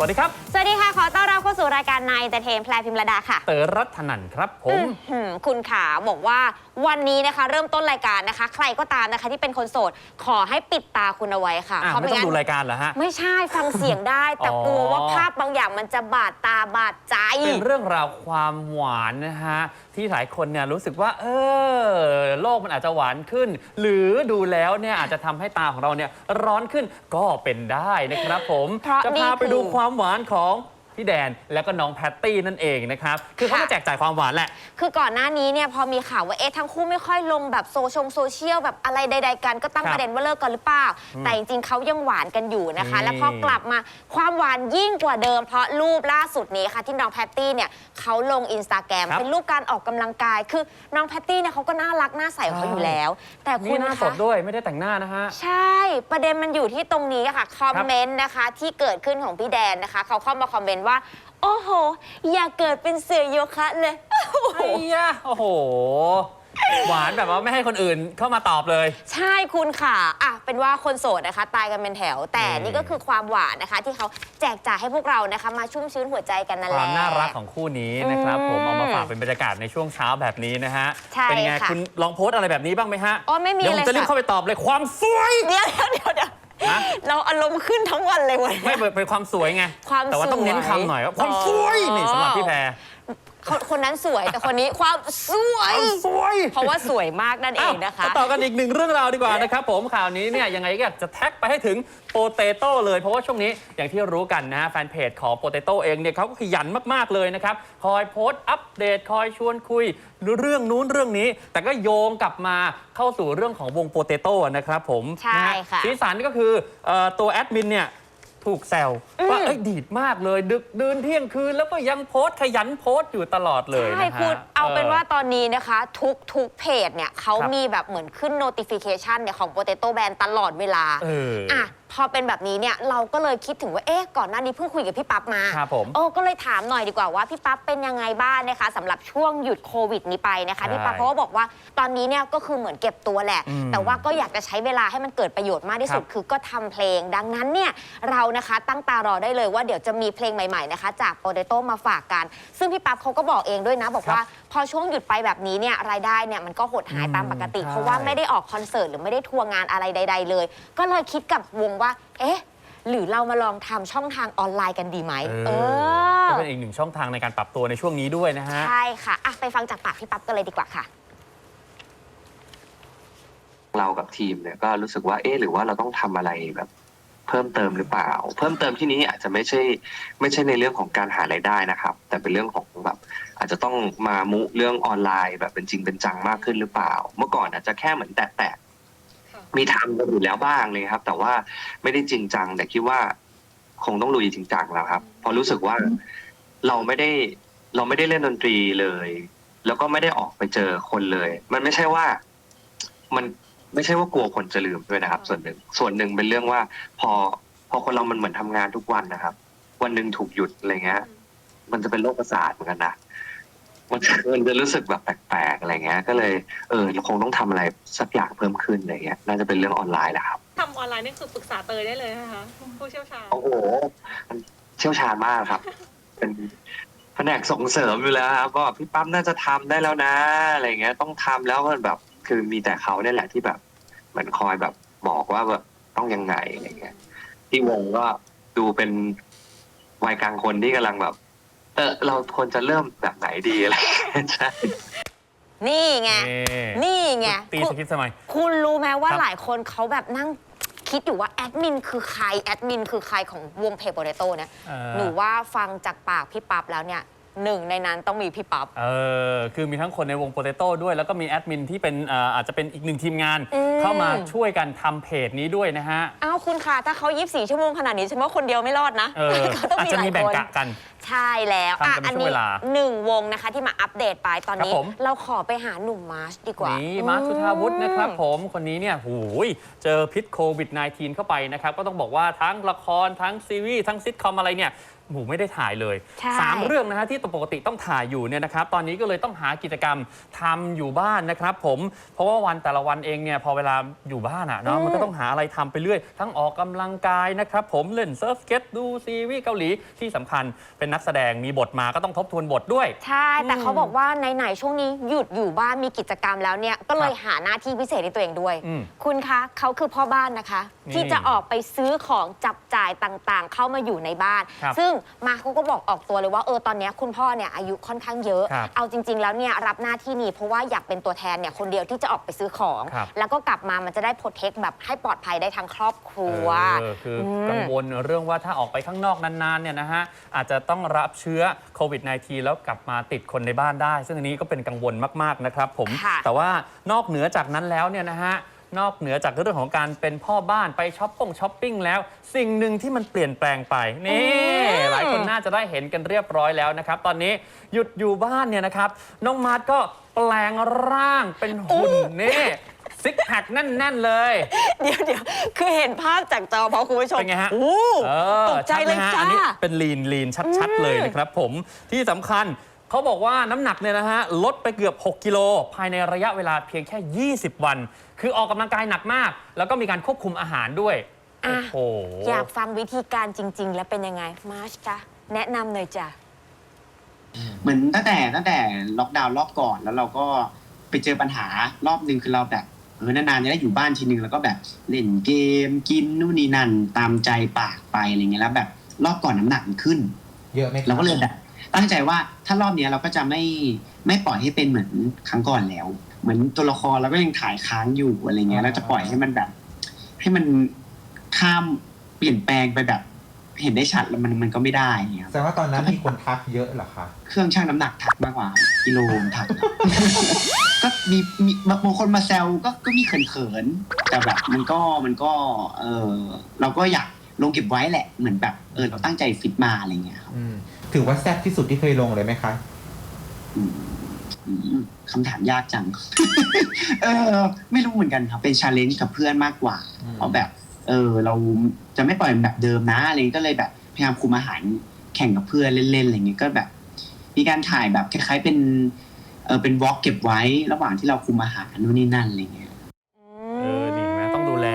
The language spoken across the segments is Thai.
สวัสดีครับ สวัสดีค่ะ ขอต้อนรับเข้าสู่รายการนายเตเทนแพรพิมรดาค่ะ เต๋อรัตนันครับผม อื้อหือคุณขาบอกว่าวันนี้นะคะ เริ่มต้นรายการนะคะ ใครก็ตามนะคะที่เป็นคนโสด ขอให้ปิดตาคุณเอาไว้ค่ะอะ เพราะไม่ไม่ต้องงั้นดูรายการเหรอฮะ ไม่ใช่ฟังเสียงได้ แต่อ๋อ กลัวว่าภาพบางอย่างมันจะบาดตาบาดใจ เป็นเรื่องราวความหวานนะฮะ ที่หลายคนเนี่ยรู้สึกว่า เออโลกมันอาจจะหวานขึ้น หรือดูแล้วเนี่ยอาจจะทำให้ตาของเราเนี่ยร้อนขึ้นก็เป็นได้นะครับผม เพราะจะนี่พาไปคือ ดูความหวานของ พี่แดนแล้วก็น้องแพตตี้นั่นเองนะครับคือเขาค่ะมาแจกจ่ายความหวานแหละ คือก่อนหน้านี้เนี่ยพอมีข่าวว่าเอ๊ะทั้งคู่ไม่ค่อยลงแบบโซชงโซเชียลแบบอะไรใด ๆ กันก็ตั้งครับประเด็นว่าเลิกกันหรือเปล่า แต่จริงๆเขายังหวานกันอยู่นะคะ นี่ แล้วพอกลับมาความหวานยิ่งกว่าเดิม เพราะรูปล่าสุดนี้ค่ะที่น้องแพตตี้เนี่ยเขาลงอินสตาแกรมครับเป็นรูปการออกกำลังกาย คือน้องแพตตี้เนี่ยเขาก็น่ารักน่าใสของเขาอยู่แล้ว แต่คุนี่ณหน้าสคะดด้วยไม่ได้แต่งหน้านะฮะ ใช่ ประเด็นมันอยู่ที่ตรงนี้อะค่ะ คอมเมนต์นะคะ ที่เกิดขึ้นของพี่แดนนะคะ เขาเข้ามาคอมเมนต์ว่าโอ้โห อย่าเกิดเป็นเสือโยคะเลยโอ้โห ไอ้ยะโอ้โห หวานแบบว่าไม่ให้คนอื่นเข้ามาตอบเลย ใช่คุณค่ะ อะ เป็นว่าคนโสดนะคะ ตายกันเป็นแถว แต่อืมนี่ก็คือความหวานนะคะ ที่เขาแจกจ่ายให้พวกเรานะคะ มาชุ่มชื้นหัวใจกันนั่นคแหวาละ มน่ารักของคู่นี้นะครับ อืมผมเอามาฝากเป็นบรรยากาศในช่วงเช้าแบบนี้นะฮะ ใช่เป็นไงค่ะคุณลองโพสต์อะไรแบบนี้บ้างไหมฮะอ๋อไม่มีเดี๋ยวผเลมยจะรีบค่ะ เข้าไปตอบเลยความสวย เดี๋ยวเดี๋ยวเดี๋ยว ฮะ เราอารมณ์ขึ้นทั้งวันเลยวันนี้ไม่เป็นเป็นความสวยไง ความแต่ว่าต้องสวยเน้นคำหน่อยว่าความอ๋อสวยนี่สำหรับพี่แพร คนคนนั้นสวยแต่คนนี้ความสวยความสวย เพราะว่าสวยมากนั่นเองนะคะมาต่อกันอีกหนึ่งเรื่องราวดีกว่านะครับผมข่าวนี้เนี่ยยังไงก็อยากจะแท็กไปให้ถึงโปเตโต้เลย เพราะว่าช่วงนี้อย่างที่รู้กันนะฮะแฟนเพจของโปเตโต้เองเนี่ยเขาก็ขยันมากๆเลยนะครับ คอยโพสต์อัปเดตคอยชวนคุยเรื่องนู้นเรื่องนี้ แต่ก็โยงกลับมาเข้าสู่เรื่องของวงโปเตโต้นะครับผมใช่นฮค่ะ สีสันก็คือเอ่อตัวแอดมินเนี่ย ถูกแซวว่าเอ้ยดีดมากเลย ดึกดื่นเที่ยงคืน แล้วก็ยังโพสต์ขยันโพสต์อยู่ตลอดเลยใช่นะฮะคุณเอาเป็นว่าออตอนนี้นะคะ ทุกทุกเพจเนี่ยเขาครับมีแบบเหมือนขึ้น notification เนี่ยของ Potato Band ตลอดเวลาเอออ่อะพอเป็นแบบนี้เนี่ยเราก็เลยคิดถึงว่าเอ๊ะก่อนหน้านี้เพิ่งคุยกับพี่ปั๊บมาครับผมโอ้ก็เลยถามหน่อยดีกว่าว่าพี่ปั๊บเป็นยังไงบ้างนะคะสำหรับช่วงหยุดโควิดนี้ไปนะคะใช่พี่ปั๊บเขาก็บอกว่าตอนนี้เนี่ยก็คือเหมือนเก็บตัวแหละ อืมแต่ว่าก็อยากจะใช้เวลาให้มันเกิดประโยชน์มากที่สุดครับคือก็ทำเพลง ดังนั้นเนี่ยเรานะคะตั้งตารอได้เลยว่าเดี๋ยวจะมีเพลงใหม่ๆนะคะ จากโปเตโต้มาฝากกัน ซึ่งพี่ปั๊บเขาก็บอกเองด้วยนะบอกว่าพอช่วงหยุดไปแบบนี้เนี่ยรายได้เนี่ยมันก็หดหายตามปกติอืมเพราะว่าใช่ไม่ได้ออกคอนเสิร์ตหรือไม่ได้ทัวร์งานอะไรใด ๆ เลย ก็เลยคิดกับวงว่า เอ๊ะ หรือเรามาลองทำช่องทางออนไลน์กันดีไหมเอเอออ ก็เป็นอีกหนึ่งช่องทางในการปรับตัวในช่วงนี้ด้วยนะฮะ ใช่ค่ะอะ ไปฟังจากปากพี่ปั๊บกันเลยดีกว่าค่ะ เรากับทีมเนี่ยก็รู้สึกว่าเอ๊ะหรือว่าเราต้องทำอะไรแบบ เพิ่มเติมหรือเปล่า เพิ่มเติมที่นี้อาจจะไม่ใช่ไม่ใช่ในเรื่องของการหารายได้นะครับ แต่เป็นเรื่องของแบบอาจจะต้องมามุเรื่องออนไลน์แบบเป็นจริงเป็นจังมากขึ้นหรือเปล่า เมื่อก่อนอาจจะแค่เหมือนแตะๆมีทำกันอยู่แล้วบ้างเลยครับ แต่ว่าไม่ได้จริงจัง แต่คิดว่าคงต้องลุยจริงจังแล้วครับเพราะรู้สึกว่าเราไม่ได้เราไม่ได้เล่นดนตรีเลย แล้วก็ไม่ได้ออกไปเจอคนเลย มันไม่ใช่ว่ามัน ไม่ใช่ว่ากลัวคนจะลืมด้วยนะครับ ส่วนหนึ่งส่วนหนึ่งเป็นเรื่องว่า พอพอคนเรามันเหมือนทำงานทุกวันนะครับ วันหนึ่งถูกหยุดอะไรเงี้ย มันจะเป็นโรคประสาทเหมือนกันนะมันจะมันจะรู้สึกแบบแปลกๆอะไรเงี้ย ก็เลยเออเราคงต้องทำอะไรสักอย่างเพิ่มขึ้นอะไรเงี้ย น่าจะเป็นเรื่องออนไลน์แหละครับทำออนไลน์นี่คือปรึกษาเตยได้เลยนะคะผู้เชี่ยวชาญโอ้โหมันเชี่ยวชาญมากครับ เป็นแผนกส่งเสริมอยู่แล้วครับก็พี่ปั๊มน่าจะทำได้แล้วนะอะไรเงี้ย ต้องทำแล้วมันแบบ คือมีแต่เขาเนี่ยแหละที่แบบเหมือนคอยแบบบอกว่าแบบต้องยังไงอะไรเงี้ยที่วงก็ดูเป็นวัยกลางคนที่กำลังแบบ เออเราควรจะเริ่มแบบไหนดีอะไรเงี้ยใช่ นี่ไง นี่ไงตีคุสณกิดสมัยคุณรู้ไหมว่าครับหลายคนเขาแบบนั่งคิดอยู่ว่าแอดมินคือใคร แอดมินคือใครของวงเพจโปเตโต้เนี่ยเออหนูว่าฟังจากปากพี่ปั๊บแล้วเนี่ย หนึ่งในนั้นต้องมีพี่ปั๊บ เออคือมีทั้งคนในวงโปเตโต้ด้วย แล้วก็มีแอดมินที่เป็นเอ่ออาจจะเป็นอีกหนึ่งทีมงาน อืม เข้ามาช่วยกันทำเพจนี้ด้วยนะฮะ อ้าวคุณค่ะ ถ้าเขา 24 ชั่วโมงขนาดนี้ฉันว่าคนเดียวไม่รอดนะเออ เขาต้องอาจมีจะหลามียแบ่งคน กะกัน ใช่แล้วทำกันเป็นช่วงนี้เวลาหนึ่งวงนะคะที่มาอัปเดตไปตอนนี้ ครับผม เราขอไปหาหนุ่มมาร์ชดีกว่า นี่นี่มาร์คจุธาวุฒินะครับผมคนนี้เนี่ยหูยเจอพิษโควิด -19 เข้าไปนะครับ ก็ต้องบอกว่าทั้งละครทั้งซีรีส์ทั้งซิทคอมอะไรเนี่ย หมูไม่ได้ถ่ายเลย ใช่สามเรื่องนะฮะที่ปกติต้องถ่ายอยู่เนี่ยนะครับตอนนี้ก็เลยต้องหากิจกรรมทำอยู่บ้านนะครับผมเพราะว่าวันแต่ละวันเองเนี่ยพอเวลาอยู่บ้านอะเนาะมันก็ต้องหาอะไรทำไปเรื่อย ทั้งออกกำลังกายนะครับผมเล่นเซิร์ฟสเก็ตดูซีรีส์เกาหลีที่สำคัญเป็นนักแสดงมีบทมาก็ต้องทบทวนบทด้วย ใช่ แต่เขาบอกว่าไหนๆช่วงนี้หยุดอยู่บ้านมีกิจกรรมแล้วเนี่ย ก็เลยหาหน้าที่พิเศษในตัวเองด้วย อืมคุณคะเขาคือพ่อบ้านนะคะ นี่ที่จะออกไปซื้อของจับจ่ายต่างๆ เข้ามาอยู่ในบ้าน ครับซึ่งมาเขาก็บอกออกตัวเลยว่าเออตอนเนี้ยคุณพ่อเนี่ยอายุค่อนข้างเยอะ ครับเอาจริง ๆ แล้วเนี่ยรับหน้าที่นี้เพราะว่าอยากเป็นตัวแทนเนี่ยคนเดียวที่จะออกไปซื้อของ ครับ แล้วก็กลับมามันจะได้โปรเทคแบบให้ปลอดภัยได้ทั้งครอบครัว เออคืออมกังวลเรื่องว่าถ้าออกไปข้างนอกนานๆเนี่ยนะฮะอาจจะต้องรับเชื้อโควิด -19 แล้วกลับมาติดคนในบ้านได้ ซึ่งอันนี้ก็เป็นกังวลมากๆนะครับผม ค่ะแต่ว่านอกเหนือจากนั้นแล้วเนี่ยนะฮะ นอกเหนือจากเรื่องของการเป็นพ่อบ้านไปช้อปปิ้งช้อปปิ้งแล้ว สิ่งหนึ่งที่มันเปลี่ยนแปลงไปนี่อืมหลายคนน่าจะได้เห็นกันเรียบร้อยแล้วนะครับ ตอนนี้หยุดอยู่บ้านเนี่ยนะครับ น้องมาร์ทก็แปลงร่างเป็นหุ่นนี่ซิกแพคแน่น ๆ เลย เดี๋ยวเดี๋ยวคือเห็นภาพจากจอเพราะคุณผู้ชมเป็นไงฮะโอ้เออตกใจเลยชัดไหมฮะอันจ้านี้เป็นลีนลีนชัด ๆ เลยนะครับผมที่สำคัญ เขาบอกว่าน้ำหนักเนี่ยนะฮะลดไปเกือบ 6 กิโล ภายในระยะเวลาเพียงแค่ 20 วัน คือออกกำลังกายหนักมาก แล้วก็มีการควบคุมอาหารด้วยอะโอ้โห อยากฟังวิธีการจริง ๆ แล้วเป็นยังไง มาร์ชจ้ะแนะนำเลยจ้ะ เหมือนตั้งแต่ตั้งแต่ล็อกดาวน์รอบก่อนแล้วเราก็ไปเจอปัญหารอบหนึ่งคือเราแบบเออนานๆจะได้อยู่บ้านทีนึงแล้วก็แบบเล่นเกมกินนู่นนี่นั่นตามใจปากไปอะไรเงี้ยแล้วแบบรอบก่อนน้ำหนักมันขึ้น เยอะไหมคบเราก็เลยแบบ ตั้งใจว่าถ้ารอบเนี้ยเราก็จะไม่ไม่ปล่อยให้เป็นเหมือนครั้งก่อนแล้ว เหมือนตัวละครเราก็ยังถ่ายค้างอยู่อะไรเงี้ยเราจะปล่อยให้มันแบบ ให้มันข้ามเปลี่ยนแปลงไปแบบ เห็นได้ชัดแล้วมันมันก็ไม่ได้เงี้ยครับแสดงว่าตอนนั้นมีคนทักเยอะเหรอคะเครื่องชั่งน้ำหนักถักมากกว่ากิโลถัก ก็มีมีบางคนมาแซวก็ก็มีเขินๆแต่แบบมันก็มันก็ เออเราก็อยากลงเก็บไว้แหละเหมือนแบบเออเราตั้งใจฟิตมาอะไรเงี้ยครับ อืม ถือว่าแซ่บที่สุดที่เคยลงเลยไหมคะอืมอืมคำถามยากจัง เออ ไม่รู้เหมือนกันครับ เป็นชาเลนจ์กับเพื่อนมากกว่าอืมเพราะแบบ เออ เราจะไม่ปล่อยแบบเดิมนะอะไรเงี้ยก็เลยแบบพยายามคุมอาหารแข่งกับเพื่อนเล่นๆอะไรเงี้ยก็แบบ มีการถ่ายแบบคล้ายๆเป็น เออเป็นวอล์กเก็บไว้ระหว่างที่เราคุมอาหารนู่นนี่นั่นอะไรเงี้ย เออดีไหมต้องดูแล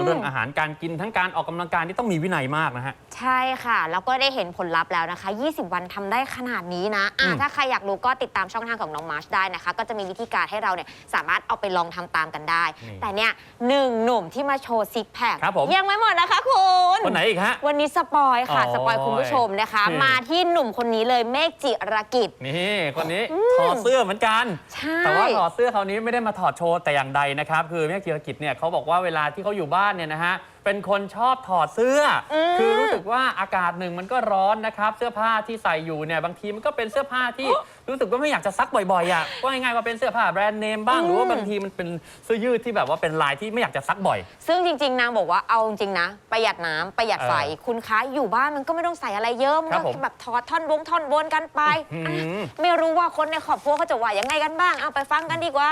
ทั้งเรื่องอาหารการกินทั้งการออกกำลังกายที่ต้องมีวินัยมากนะฮะ ใช่ค่ะ แล้วก็ได้เห็นผลลัพธ์แล้วนะคะ 20 วันทำได้ขนาดนี้นะอะอืมถ้าใครอยากรู้ก็ติดตามช่องทางของน้องมาร์ชได้นะคะ ก็จะมีวิธีการให้เราเนี่ยสามารถเอาไปลองทำตามกันได้นี่แต่เนี่ยหนึ่งหนุ่มที่มาโชว์ซิกแพคครับผมยังไม่หมดนะคะคุณคนไหนอีกฮะวันนี้สปอยค่ะโอ้ยสปอยคุณผู้ชมนะคะนี่มาที่หนุ่มคนนี้เลยเมฆจิรกิจนี่คนนี้ถอดเสื้อเหมือนกันใช่แต่ว่าถอดเสื้อคราวนี้ไม่ได้มาถอดโชว์แต่อย่างใดนะครับคือเมฆจิรกิจเนี่ยเขาบอกว่าเวลาที่เขาอยู่บ้านเนี่ยนะฮะเป็นคนชอบถอดเสื้ออมคือรู้สึกว่าอากาศหนึ่งมันก็ร้อนนะครับเสื้อผ้าที่ใส่อยู่เนี่ยบางทีมันก็เป็นเสื้อผ้าที่รู้สึกว่าไม่อยากจะซักบ่อยๆอะว่าง่ายๆว่าเป็นเสื้อผ้าแบรนด์เนมบ้างหรือว่าบางทีมันเป็นเสื้อยืดที่แบบว่าเป็นลายที่ไม่อยากจะซักบ่อย ซึ่งจริง ๆ นางบอกว่าเอาจริงๆนะ ประหยัดน้ำประหยัดไฟเออคุณคะอยู่บ้านมันก็ไม่ต้องใส่อะไรเยอะมันครัก็บผมแค่แบบถอดท่อนบงท่อนบนกันไปอื้ออะหือไม่รู้ว่าคนในครอบครัวเขาจะว่ายังไงกันบ้างเอาไปฟังกันดีกว่า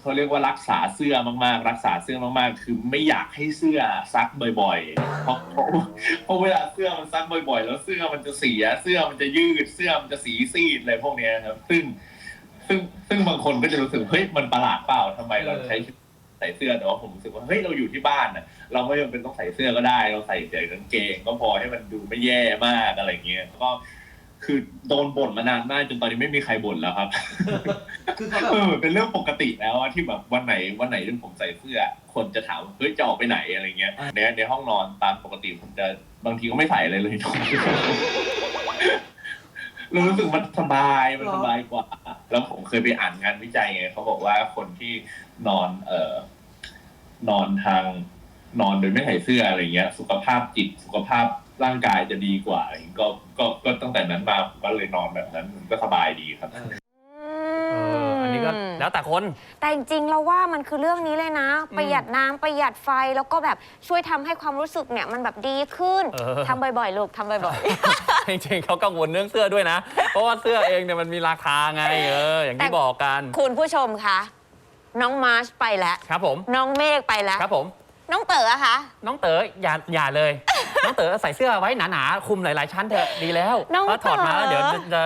เขาเรียกว่ารักษาเสื้อมากๆ รักษาเสื้อมากๆ คือไม่อยากให้เสื้อซักบ่อยๆ เพราะเพราะเพราะเวลาเสื้อมันซักบ่อยๆ แล้วเสื้อมันจะเสีย เสื้อมันจะยืด เสื้อมันจะสีซีดอะไรพวกเนี้ยครับ ซึ่ง ซึ่งซึ่งบางคนก็จะรู้สึกเฮ้ยมันประหลาดเปล่าทำไมเราใช้ใส่เสื้อแต่ว่าผมรู้สึกว่าเฮ้ยเราอยู่ที่บ้านน่ะ เราไม่จำเป็นต้องใส่เสื้อก็ได้ เราใส่แต่กางเกง ก็พอให้มันดูไม่แย่มากอะไรเงี้ยก็ คือโดนบ่นมานานมากจนตอนนี้ไม่มีใครบ่นแล้วครับ คือเขาแบบเออเป็นเรื่องปกติแล้วอะที่แบบวันไหนวันไหนที่ผมใส่เสื้อ คนจะถามว่าเฮ้ยจะออกไปไหนอะไรเงี้ยในในห้องนอนตามปกติผมจะบางทีก็ไม่ใส่อะไรเลยนอน เรารู้สึกมันสบายมันสบายกว่า แล้วผมเคยไปอ่านงานวิจัยไงเขาบอกว่าคนที่นอน เอ่อนอนทาง นอนโดยไม่ใส่เสื้ออะไรเงี้ย สุขภาพจิตสุขภาพ ร่างกายจะดีกว่าอะไรเงี้ยก็ก็ก็ตั้งแต่นั้นมาผมก็เลยนอนแบบนั้นมันก็สบายดีครับ เอออันนี้ก็แล้วแต่คน แต่จริงๆเราว่ามันคือเรื่องนี้เลยนะ ประหยัดน้ำประหยัดไฟแล้วก็แบบช่วยทำให้ความรู้สึกเนี่ยมันแบบดีขึ้นเออ ทำบ่อยๆลูกทำบ่อยจริงๆเขากังวลเรื่องเสื้อด้วยนะ เพราะว่าเสื้อเองเนี่ยมันมีราคาไงเออ อย่างที่บอกกัน ๆ คุณผู้ชมคะน้องมาร์ชไปแล้ว ครับผม น้องเมฆไปแล้ว ครับผม น้องเต๋ออะคะ น้องเต๋ออย่าอย่าเลย น้องเต๋อใส่เสื้อไว้หนาๆคุมหลายๆชั้นเถอะดีแล้วน้องเพราะถอดมาแล้วเต๋อเดี๋ยวจะจะ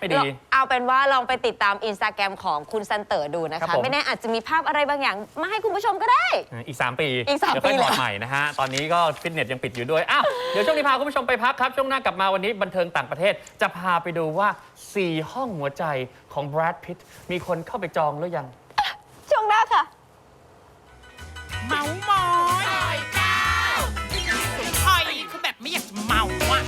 ไม่ดี เอาเป็นว่าลองไปติดตามอินสตาแกรมของคุณซันเตอร์ดูนะครัคะ บผม ไม่แน่อาจจะมีภาพอะไรบางอย่าง มาให้คุณผู้ชมก็ได้ อีก 3 ปีอีกสามเดี๋ยวค่อยปีถอดเลยใหม่นะฮะ ตอนนี้ก็ฟิตเนสยังปิดอยู่ด้วย อ้าว เดี๋ยวช่วงนี้พาคุณผู้ชมไปพักครับ ช่วงหน้ากลับมาวันนี้บันเทิงต่างประเทศ จะพาไปดูว่า 4 ห้องหัวใจของแบรดพิตมีคนเข้าไปจองหรือยัง ช่วงหน้าค่ะ เมามอย ไม่อยากจะเมาอะ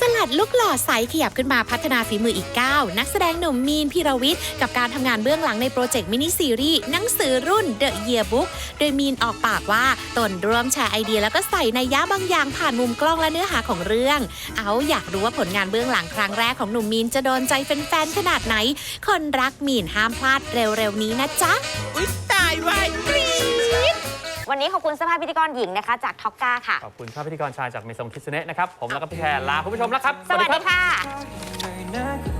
สลัดลูกหล่อใสขยับขึ้นมาพัฒนาฝีมืออีกก้าวนักแสดงหนุ่มมีนพิรวิทย์กับการทำงานเบื้องหลังในโปรเจกต์มินิซีรีส์หนังสือรุ่น The Yearbook โดยมีนออกปากว่าตนร่วมแชร์ไอเดียแล้วก็ใส่ในยยะบางอย่างผ่านมุมกล้องและเนื้อหาของเรื่อง เอาอยากรู้ว่าผลงานเบื้องหลังครั้งแรกของหนุ่มมีนจะโดนใจแฟนๆขนาดไหน คนรักมีนห้ามพลาดเร็วๆนี้นะจ๊ะ อุ๊ยตายวายกรี๊ด วันนี้ขอบคุณสภาพพิธีกรหญิงนะคะ จากท็อกกาค่ะ ขอบคุณท่านพิธีกรชายจากเมซงคิสเนะนะครับ ผมแล้วก็พี่แทนลาคุณผู้ชมแล้วครับ สวัสดีค่ะครับ